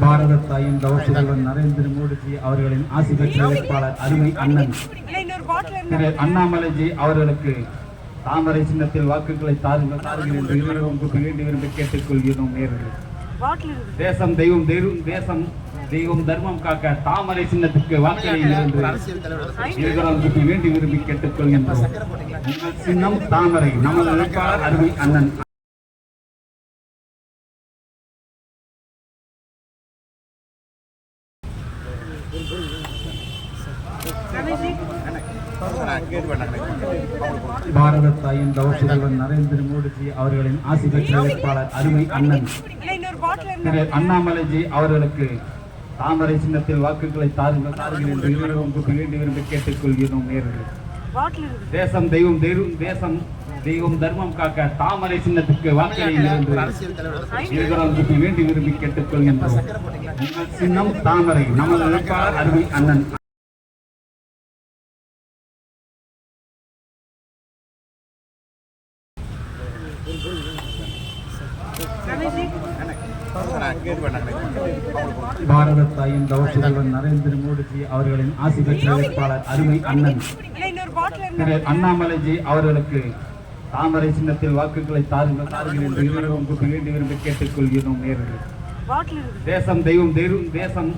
பாரத தாயின் கௌசிவன் நரேந்திர மோடிஜி அவர்களின் ஆசி பெற்ற வேட்பாளர் அருமை அண்ணன். திரு அண்ணாமலைஜி அவர்களுக்கு தாமரை சின்னத்தில் வாக்குகளை தாருங்கள். தாருங்கள். என்று இருவரும் வேண்டி விரும்பி கேட்டுக்கொள்கிறோம் நேரில் தேசம் தெய்வம் தெய்வம் தேசம் தெய்வம் தர்மம் காக்க தாமரை சின்னத்துக்கு வாக்களியுங்கள் வேண்டி விரும்பி கேட்டுக்கொள்கின்றோம். உங்கள் சின்னம் தாமரை நமது வேட்பாளர் அருமை அண்ணன். பாரத தாயின் தவசுதல்வன் நரேந்திர மோடிஜி அவர்களின் ஆசிரியர் பெற்ற வேட்பாளர் அருமை அண்ணன். திரு அண்ணாமலைஜி அவர்களுக்கு தாமரை சின்னத்தில் வாக்குகளை தாருங்கள் தாருங்கள் என்று உங்களுக்கு வேண்டி விரும்பி கேட்டுக்கொள்கிறோம் நேர்கள். தேசம் தெய்வம் தெய்வம் தேசம் தெய்வம் தர்மம் காக்க தாமரை சின்னத்துக்கு உங்களுக்கு வேண்டி விரும்பி கேட்டுக்கொள்கின்றோம். உங்கள் சின்னம் தாமரை நமது வேட்பாளர் அருமை அண்ணன். பாரத தாயின் தவசுதல்வன் நரேந்திர மோடிஜி அவர்களின் ஆசி பெற்ற வேட்பாளர் அருமை அண்ணன். திரு அண்ணாமலைஜி அவர்களுக்கு தாமரை சின்னத்தில் வாக்குகளை தாருங்கள் தாருங்கள் என்று இருவரும் உங்களுக்கு வேண்டி விரும்பி கேட்டுக்கொள்கிறோம் நேர்கள் தேசம் தெய்வம் தெய்வம் தேசம்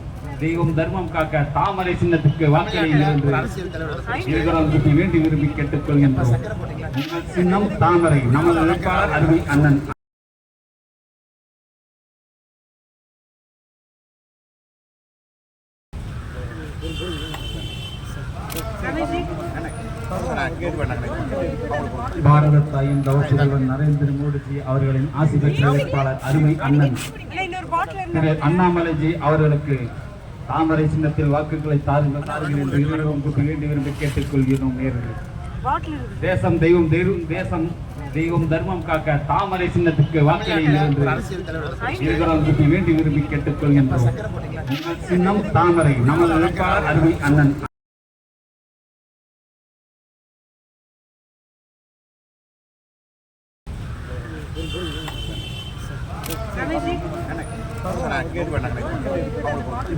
தெய்வம் தர்மம் காக்க தாமரை சின்னத்துக்கு வாக்களியுங்கள் என்று வேண்டி விரும்பி கேட்டுக்கொள்கின்றோம். உங்கள் சின்னம் தாமரை நமது வேட்பாளர் அருமை அண்ணன். பாரத தாயின் தவசுதல்வன் நரேந்திர மோடிஜி அவர்களின் ஆசி பெற்ற வேட்பாளர் அருமை அண்ணன். திரு அண்ணாமலைஜி அவர்களுக்கு தாமரை சின்னத்தில் வாக்குகளை தாருங்கள் தாருங்கள் என்று இருவரும் உங்களுக்கு வேண்டி விரும்பி கேட்டுக்கொள்கிறோம் நேர்கள். தேசம் தெய்வம் தெய்வம் தேசம் தெய்வம் தர்மம் காக்க தாமரை சின்னத்துக்கு வாக்களியுங்கள் என்று இருவரும் வேண்டி விரும்பி கேட்டுக்கொள்கின்றோம். சின்னம் தாமரை நமது வேட்பாளர் அருமை அண்ணன்.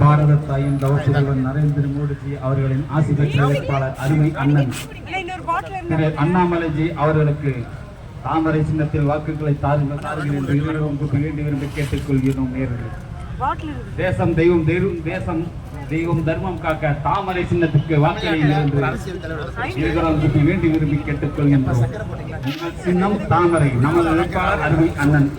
பாரத தாயின் தவசுதல்வன் நரேந்திர மோடிஜி அவர்களின் ஆசி பெற்ற வேட்பாளர் அருமை அண்ணன். திரு அண்ணாமலைஜி அவர்களுக்கு தாமரை சின்னத்தில் வாக்குகளை தாருங்கள் தாருங்கள் என்று இருவரும் வேண்டி விரும்பி கேட்டுக்கொள்கிறோம் நேர்கள் தேசம் தெய்வம் தெய்வம் தேசம் தெய்வம் தர்மம் காக்க தாமரை சின்னத்துக்கு வாக்களியுங்கள் வேண்டி விரும்பி கேட்டுக்கொள்கின்றோம். உங்கள் சின்னம் தாமரை நமது வேட்பாளர் அருமை அண்ணன்.